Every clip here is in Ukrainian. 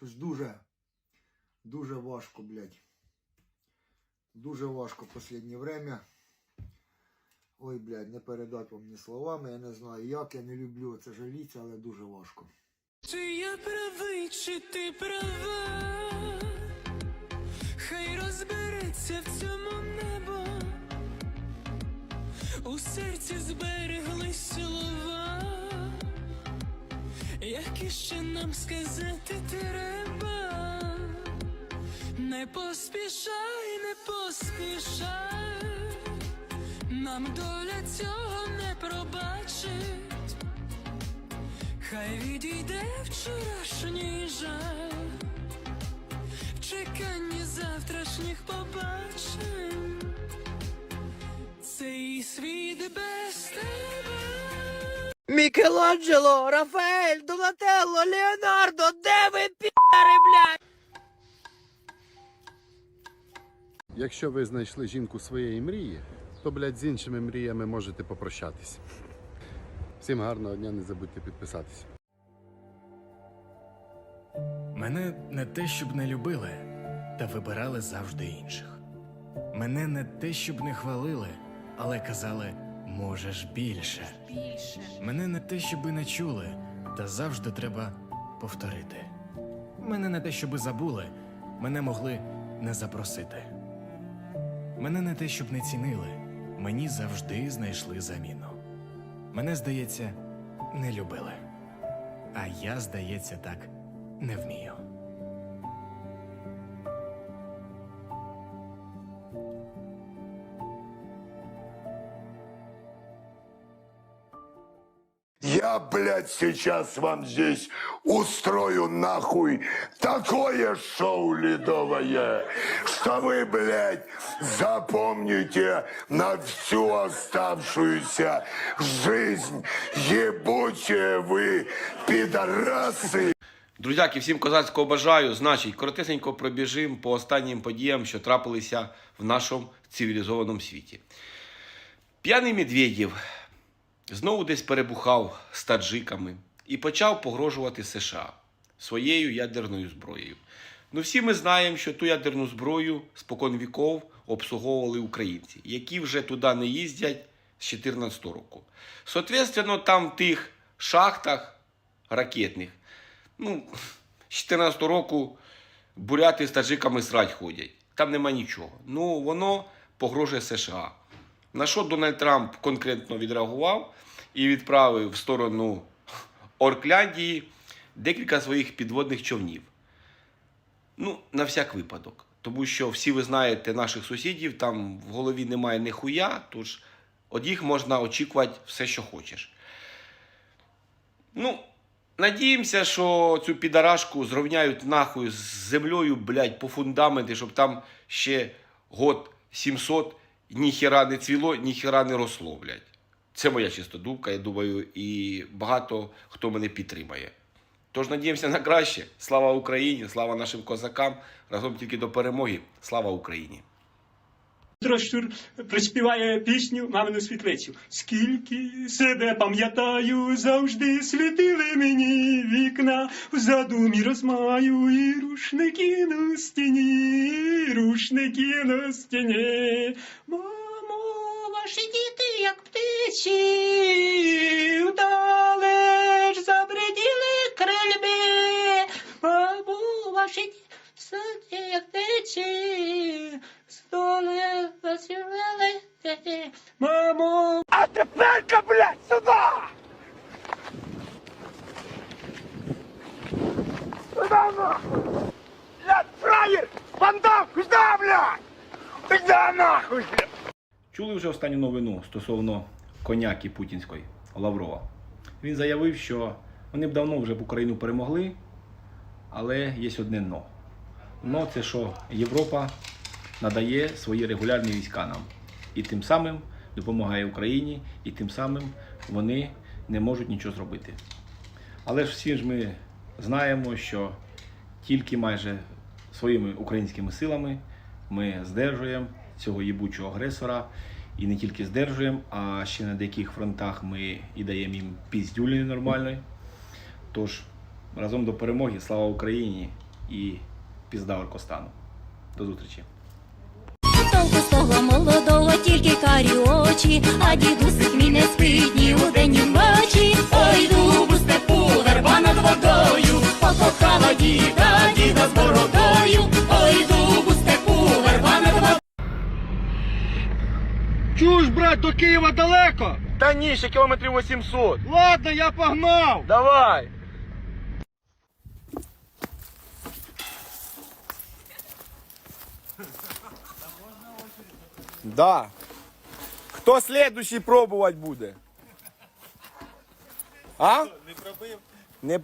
Щось дуже, дуже важко, блядь. Дуже важко в останнє время. Ой, блядь, не передати вам ні словами. Я не знаю як, я не люблю це жаліться, але дуже важко. Чи я правий, чи ти права? Хай розбереться в цьому небо. У серці збереглись слова, які ще нам сказати треба. Не поспішай, не поспішай, нам доля цього не пробачить. Хай відійде вчорашній жаль, в чеканні завтрашніх побачень. Цей світ без тебе. Мікеланджело, Рафаель, Донателло, Леонардо, де ви пі***ри, блядь? Якщо ви знайшли жінку своєї мрії, то, блядь, з іншими мріями можете попрощатись. Всім гарного дня, не забудьте підписатись. Мене не те, щоб не любили, та вибирали завжди інших. Мене не те, щоб не хвалили, але казали можеш більше. Мене не те, щоби не чули, та завжди треба повторити. Мене не те, щоби забули, мене могли не запросити. Мене не те, щоб не цінили, мені завжди знайшли заміну. Мене, здається, не любили. А я, здається, так не вмію. блядь, сейчас вам здесь устрою нахуй такое шоу ледовое, что вы, блядь, запомните на всю оставшуюся жизнь. Ебучие вы, пидорасы. Друзяки, всім козацького бажаю. Значить, коротесенько пробіжимо по останнім подіям, що трапилися в нашому цивілізованому світі. П'яний Медведєв знову десь перебухав з таджиками і почав погрожувати США своєю ядерною зброєю. Ну, всі ми знаємо, що ту ядерну зброю спокон віков обслуговували українці, які вже туди не їздять з 2014 року. Соответственно, там в тих шахтах ракетних ну, з 14 року буряти з таджиками срать ходять. Там нема нічого. Ну, воно погрожує США. На що Дональд Трамп конкретно відреагував і відправив в сторону Оркляндії декілька своїх підводних човнів. Ну, на всяк випадок. Тому що всі ви знаєте наших сусідів, там в голові немає ніхуя, тож від їх можна очікувати все, що хочеш. Ну, надіємося, що цю підарашку зрівняють нахуй з землею, блядь, по фундаменти, щоб там ще год 700 ніхіра не цвіло, ніхіра не росло, блядь. Це моя чисто думка, я думаю, і багато хто мене підтримає. Тож надіємося на краще. Слава Україні, слава нашим козакам. Разом тільки до перемоги. Слава Україні! Дрощур приспіває пісню мамину світлицю. Скільки себе пам'ятаю, завжди світили мені вікна, в задумі розмаю і рушники на стіні, рушники на стіні. Мамо, ваші діти, як птиці, вдалеч забреділи крильби. Мамо, ваші діти, як птиці. Мамо, а тепер-ка, блядь, сюди! Сюди, нахуй! Блядь, фраєр! Бандам, куди, блядь? Куди, нахуй, блядь? Чули вже останню новину стосовно коняки путінської Лаврова. Він заявив, що вони б давно вже б Україну перемогли, але є одне но. Но це що Європа надає свої регулярні війська нам. І тим самим допомагає Україні, і тим самим вони не можуть нічого зробити. Але ж всі ж ми знаємо, що тільки майже своїми українськими силами ми здержуємо цього їбучого агресора. І не тільки здержуємо, а ще на деяких фронтах ми і даємо їм піздюлі нормальної. Тож разом до перемоги, слава Україні! і пізда Оркостану. До зустрічі. Толку з того молодого, тільки карі очі, а дідусик мій не спить ні удень, ні вночі. Ой, дубу степу, верба над водою, покохала діда, діда з бородою. Ой, дубу степу, верба над водою. Чуєш, брат, до Києва далеко? Та ні, ще кілометрів 800. Ладно, я погнав. Давай. Да. Хто слідущий пробувати буде? А? Не пробив. Не...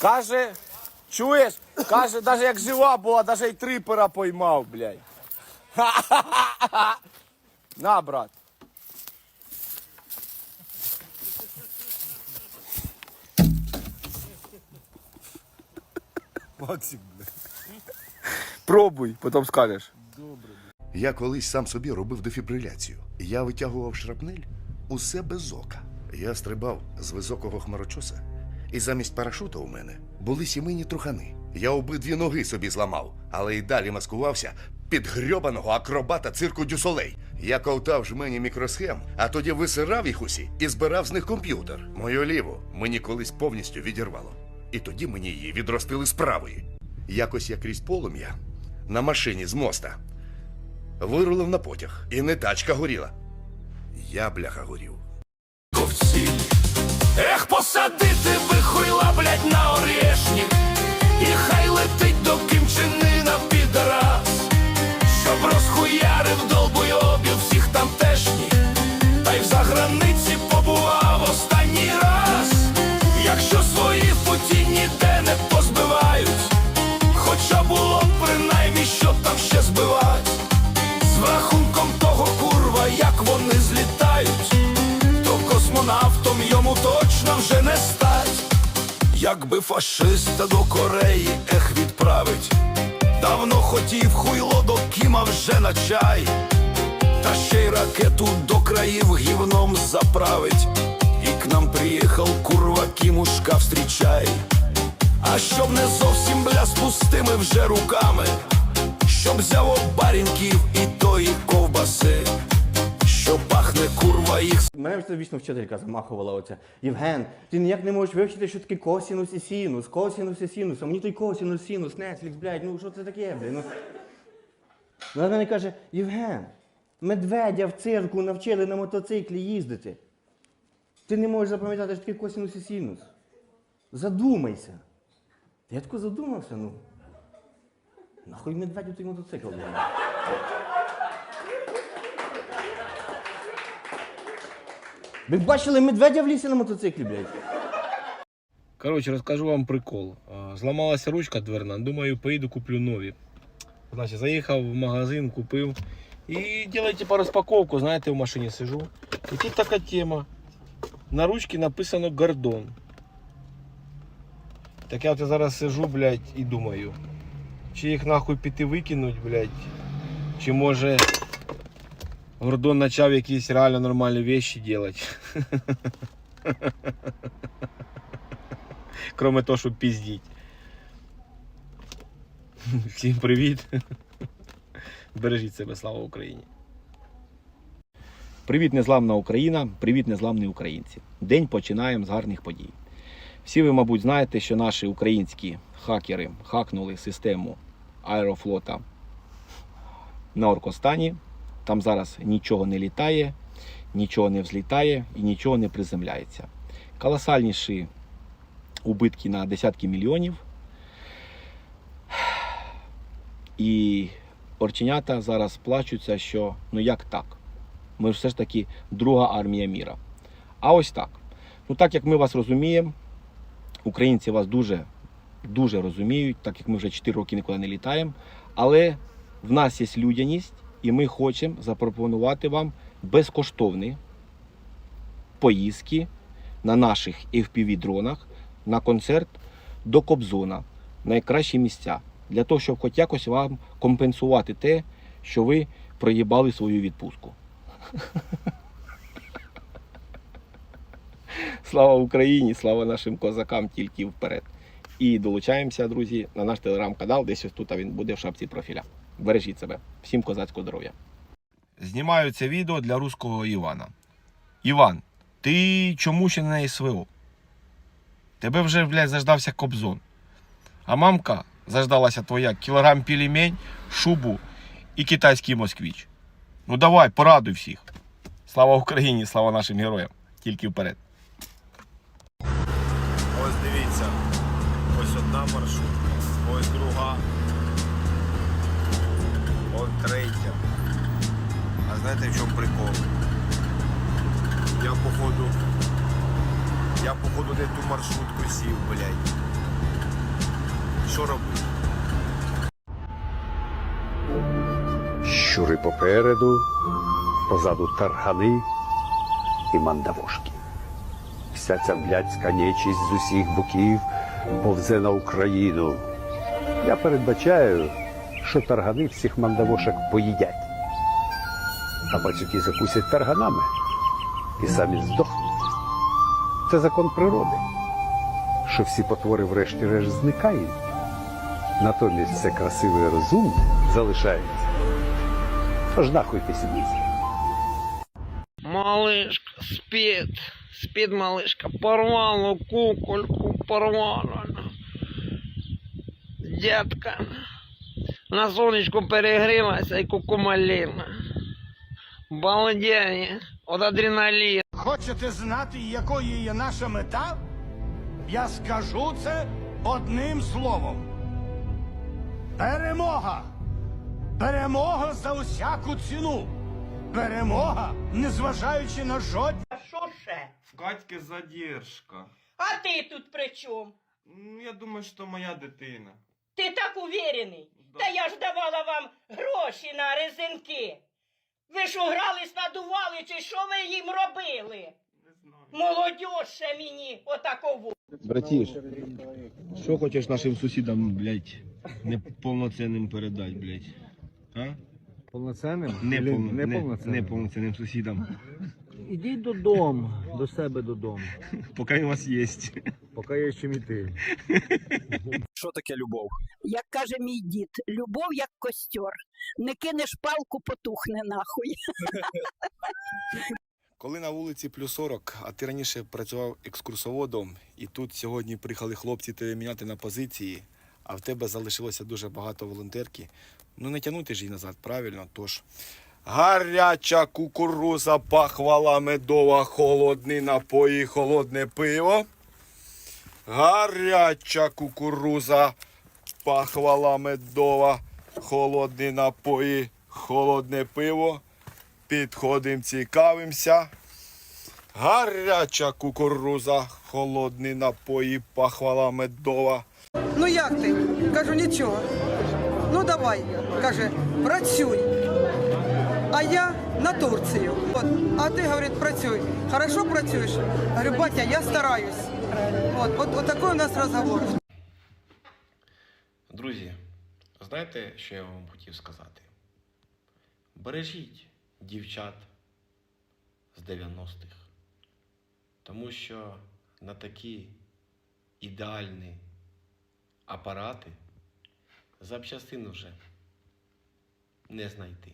Каже, чуєш? Каже, навіть як жива була, навіть і трипера поймав, блядь. На, брат. Максик, блядь. Пробуй, потім скажеш. Я колись сам собі робив дефібриляцію. Я витягував шрапнель усе без ока. Я стрибав з високого хмарочоса, і замість парашута у мене були сімейні трухани. Я обидві ноги собі зламав, але й далі маскувався під грьобаного акробата цирку Дюсолей. Я ковтав жмені мікросхем, а тоді висирав їх усі і збирав з них комп'ютер. Мою ліву мені колись повністю відірвало. І тоді мені її відростили з правої. Якось я крізь полум'я на машині з моста вирулив на потяг, і не тачка горіла. Я бляха горів. ковці. Ех, посадити би хуйла, блядь, на орешник. І хай летить до кимчини на підраз. Щоб розхуярив долбойобів всіх тамтешніх. Та й в заграниці побував останній раз. Якщо свої Якби фашиста до Кореї ех відправить, давно хотів хуйло до Кіма вже на чай, та ще й ракету до країв гівном заправить. І к нам приїхав курва Кімушка встрічай. А щоб не зовсім бля з пустими вже руками, щоб взяв обарінків і тої ковбаси, що пахне курва їх Мене вічно вчителька замахувала оця. Євген, ти ніяк не можеш вивчити, що таке косінус і синус, косінус і синус, а мені той косінус, синус, Netflix, блядь, ну що це таке, блядь, ну. Вона мене каже, Євген, медведя в цирку навчили на мотоциклі їздити. Ти не можеш запам'ятати, що таке косінус і синус. Задумайся. Я тако задумався, ну. Нахуй медведю той мотоцикл, блядь. Ви б бачили медведя в лісі на мотоциклі, блядь? Коротше, розкажу вам прикол. А, Зламалася ручка дверна, думаю, поїду куплю нові. Значить, заїхав в магазин, купив. І ділаю типа розпаковку, знаєте, в машині сижу. І тут така тема. На ручці написано Гордон. Так я от зараз сижу, блядь, і думаю. Чи їх нахуй піти викинуть, блядь. Чи може Гордон почав якісь реально нормальні вещи делать. Кроме того, щоб піздіть. Всім привіт. Бережіть себе, слава Україні. Привіт, незламна Україна, привіт, незламні українці. День починаємо з гарних подій. Всі ви, мабуть, знаєте, що наші українські хакери хакнули систему аерофлота на Оркостані. Там зараз нічого не літає, нічого не взлітає і нічого не приземляється. Колосальніші убитки на десятки мільйонів. І орченята зараз плачуться, що ну як так? Ми ж все ж таки друга армія міра. А ось так. Ну так як ми вас розуміємо, українці вас дуже, дуже розуміють, так як ми вже 4 роки нікуди не літаємо. Але в нас є людяність, і ми хочемо запропонувати вам безкоштовні поїздки на наших FPV-дронах на концерт до Кобзона, найкращі місця, для того, щоб хоч якось вам компенсувати те, що ви проїбали свою відпустку. Слава Україні, слава нашим козакам тільки вперед. І долучаємося, друзі, на наш телеграм-канал. Десь ось тут він буде в шапці профіля. Бережіть себе. Всім козацького здоров'я. Знімаю це відео для руського Івана. Іван, ти чому ще не СВО? Тебе вже, блядь, заждався кобзон. А мамка заждалася твоя кілограм пельмень, шубу і китайський москвіч. Ну давай, порадуй всіх. Слава Україні, слава нашим героям. Тільки вперед. Третя. А знаєте в чому прикол? Я походу. Я походу не ту маршрутку сів, блядь. Що робити? Щури попереду, позаду таргани і мандавошки. Вся ця блядська нечість з усіх боків повзе на Україну. Я передбачаю, що таргани всіх мандавошок поїдять. А пацюки закусять тарганами і самі здохнуть. Це закон природи, що всі потвори врешті-решт зникають. Натомість все красиве і розумне залишається. Тож нахуй сюди. Малышка, спит, спит малышка, порвала кукольку, порвала. Детка, на сонечку перегрілася і кукумаліна. Балдеє от адреналіну. Хочете знати, якою є наша мета? Я скажу це одним словом. Перемога! Перемога за усяку ціну! Перемога, незважаючи на жодні. А що ще? В Катьки задержка. А ти тут при чому? Ну, я думаю, що моя дитина. Ти так уверений? Та я ж давала вам гроші на резинки. Ви ж угрались, надували, чи що ви їм робили? Не знаю. Молодь ще мені отакову. Братіш, що хочеш нашим сусідам, блядь, неповноцінним передати, блядь? А? Повноцінним? Не, не, неповноцінним сусідам. Ідіть додому, до себе додому. Поки у вас є. Поки є чим іти. Що таке любов? Як каже мій дід, любов як костер. Не кинеш палку, потухне нахуй. Коли на вулиці плюс 40, а ти раніше працював екскурсоводом, і тут сьогодні приїхали хлопці тебе міняти на позиції, а в тебе залишилося дуже багато волонтерки, ну не тягнути ж її назад, правильно? Тож гаряча кукуруза, пахвала медова, холодні напої, холодне пиво. Гаряча кукуруза, пахвала медова, холодні напої, холодне пиво. Підходим, цікавимося. Гаряча кукуруза, холодні напої, пахвала медова. Ну як ти? Кажу, нічого. Ну давай, каже, працюй. А я на Турцію. От. А ти, говорить, працюй. Хорошо працюєш? Говорю, батя, я стараюсь. От, от, от такий у нас розговор. Друзі, знаєте, що я вам хотів сказати? Бережіть дівчат з 90-х. Тому що на такі ідеальні апарати запчастин вже не знайти.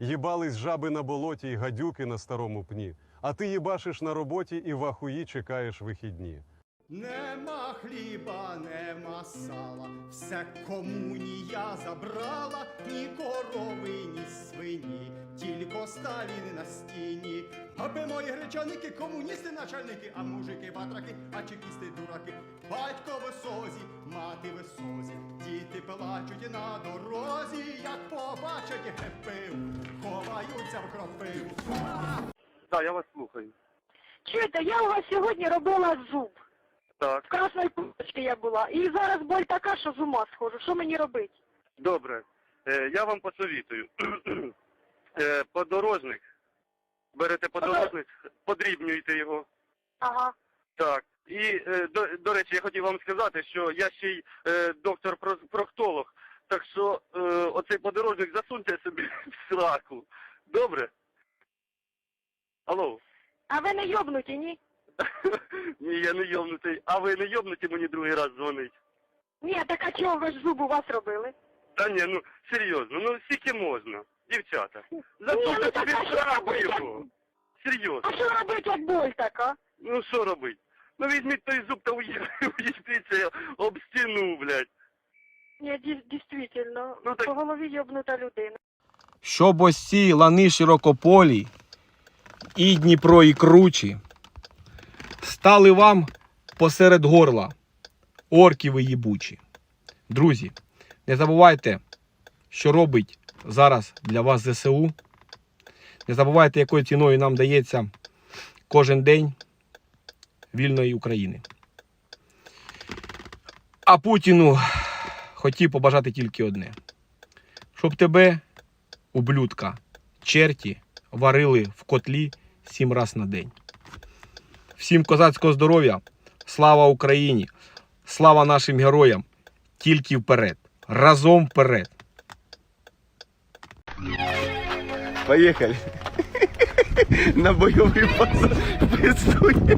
Їбались жаби на болоті і гадюки на старому пні. А ти їбашиш на роботі і в ахуї чекаєш вихідні. Нема хліба, нема сала, все комунія забрала, ні корови, ні свині, тільки Сталін на стіні. Аби мої гречаники, комуністи, начальники, а мужики батраки, а чекісти дураки. Батько в созі, мати в созі, діти плачуть на дорозі, як побачать гепив, ховаються в кропиву. Так, я вас слухаю. Чуєте, я у вас сьогодні робила зуб. Так, В красної курточці я була. І зараз боль така, що з ума схожу. Що мені робити? добре. Е, я вам посовітую. е, подорожник. Берете подорожник, подрібнюєте його. Ага. Так. І, е, до, до речі, я хотів вам сказати, що я ще й е, доктор-проктолог. Так що е, оцей подорожник засуньте собі в сраку. Добре? Алло? А ви не йобнуті, ні? Ні, я не йобнутий. А ви не йобнуті мені другий раз дзвонить? Ні, так а чого ви ж зуб у вас робили? Та ні, ну серйозно, ну скільки можна, дівчата. Ні, Зато ну тобі так, а що шрапу робити? його. Серйозно. А що робити, як боль така? Ну що робить? Ну візьміть той зуб та уїздіться об стіну, блядь. Ні, дійсно, Ну так голові йобнута людина. Щоб ось ці лани широкополі, і Дніпро, і кручі, стали вам посеред горла, орки ви їбучі. Друзі, не забувайте, що робить зараз для вас ЗСУ. Не забувайте, якою ціною нам дається кожен день вільної України. А Путіну хотів побажати тільки одне: щоб тебе ублюдка, черті варили в котлі Сім раз на день. Всім козацького здоров'я, слава Україні, слава нашим героям. Тільки вперед. Разом вперед. Поїхали. На бойовий базу присутні.